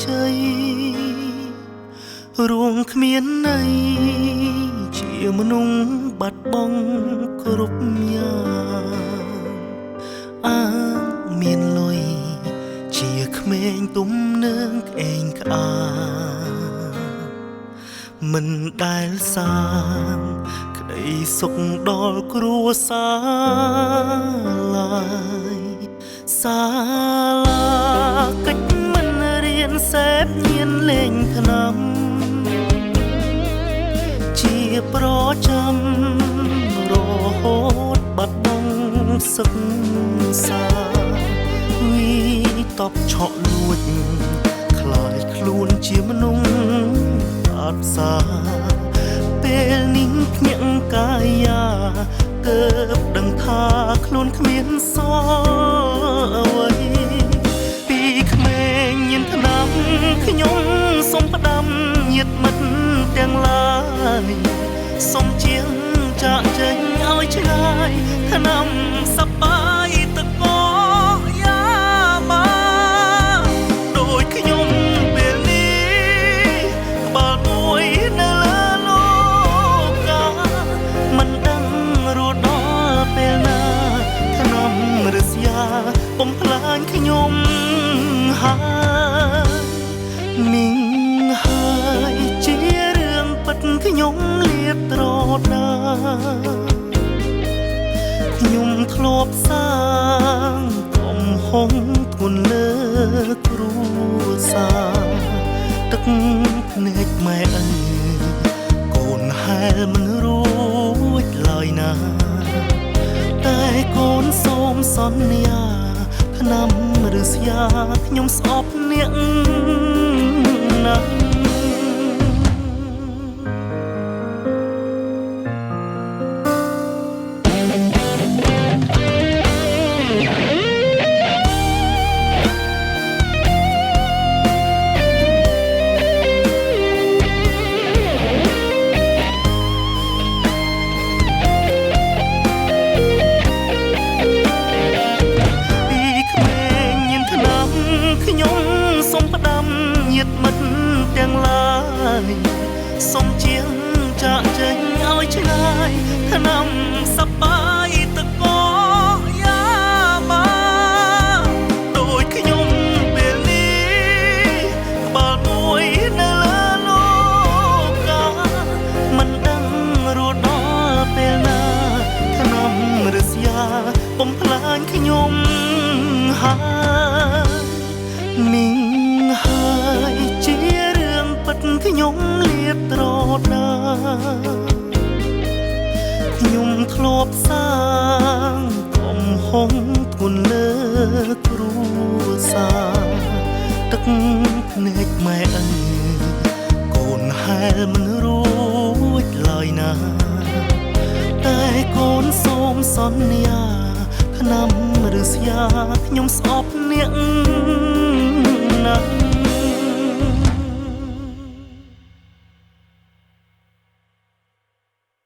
ធ្លាក់ណរូអើវជ័យរួងគ្មានន័យជាមនុស្សបាត់បង់គ្រប់យ៉ាងអាមានលុយជាក្មេងទុំនឹងក្អេងក្អាងមិនដែលសាងក្តីសុខដល់គ្រួសារឡើយសាលាកិច្ចមិនរៀន សេពញៀនលេងថ្នាំជាប្រចាំរហូតបាត់បង់សិក្សាវីតបឆក់លួចខ្លាចខ្លួនជាមនុស្សអត់សាពេលនេះភ្ញាក់កាយាទើបដឹងថាខ្លួនគ្មានសល់អ្វី ខ្ញុំសូមផ្ដាំញាតមិត្តទាំងឡាយសូមជាងចាក់ចេញឲ្យឆ្ងាយឆ្នាំសប្បាយទឹកកកយ៉ាបាដូចខ្ញុំពេលនេះក្បាលមួយនៅលើលោកកាមិនដឹងរត់ដល់ពេលណាឆ្នាំរស្យាបំផ្លាញខ្ញុំហើយ មីងហើយជារឿងពិតខ្ញុំលៀបត្រដាខ្ញុំធ្លាប់សាងកំហុងធ្ងន់លើគ្រួសារទឹកភ្នែកម៉ែអើយកូនហែលមិនរួចឡើយណា តែកូនសូមសន្យា ឆ្នាំឬស្យាខ្ញុំស្អប់អ្នក ណា សូមជាងចាក់ចេញឲ្យឆ្ងាយឆ្នាំសប្បាយទឹកកកយ៉ាបាដូចខ្ញុំពេលនេះក្បាលមួយនៅលើលោកកាមិនដឹងរត់ដល់ពេលណាឆ្នាំរស្យាបំផ្លាញខ្ញុំហើយមីងហើយ ខ្ញុំធ្លាប់សាងកំហុងធ្ងន់លើគ្រួសារទឹកភ្នែកម៉ែអើយកូនហែលមិនរួចឡើយណា តែកូនសូមសន្យា ឆ្នាំឬស្យាខ្ញុំស្អប់អ្នក